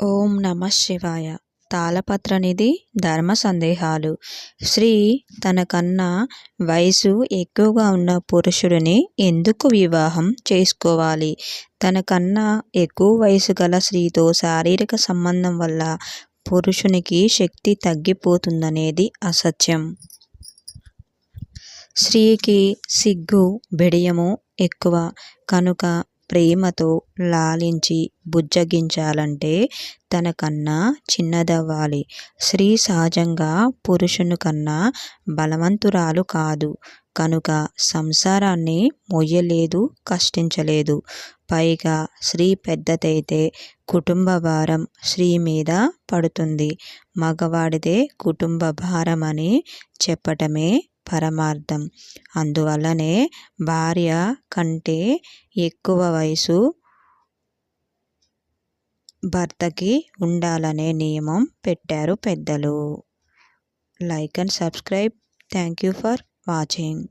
ఓం నమ శివాయ. తాళపత్రనిధి ధర్మ సందేహాలు. స్త్రీ తనకన్నా వయసు ఎక్కువగా ఉన్న పురుషుడిని ఎందుకు వివాహం చేసుకోవాలి? తనకన్నా ఎక్కువ వయసు గల స్త్రీతో శారీరక సంబంధం వల్ల పురుషునికి శక్తి తగ్గిపోతుందనేది అసత్యం. స్త్రీకి సిగ్గు బిడియము ఎక్కువ. కనుక ప్రేమతో లాలించి బుజ్జగించాలంటే తనకన్నా చిన్నదవ్వాలి. స్త్రీ సహజంగా పురుషుని కన్నా బలవంతురాలు కాదు. కనుక సంసారాన్ని మొయ్యలేదు కష్టించలేదు. పైగా స్త్రీ పెద్దదైతే కుటుంబ భారం స్త్రీ మీద పడుతుంది. మగవాడిదే కుటుంబ భారం అని చెప్పటమే పరమార్థం. అందువల్లనే భార్య కంటే ఎక్కువ వయసు భర్తకి ఉండాలనే నియమం పెట్టారు పెద్దలు. Like and subscribe. Thank you for watching.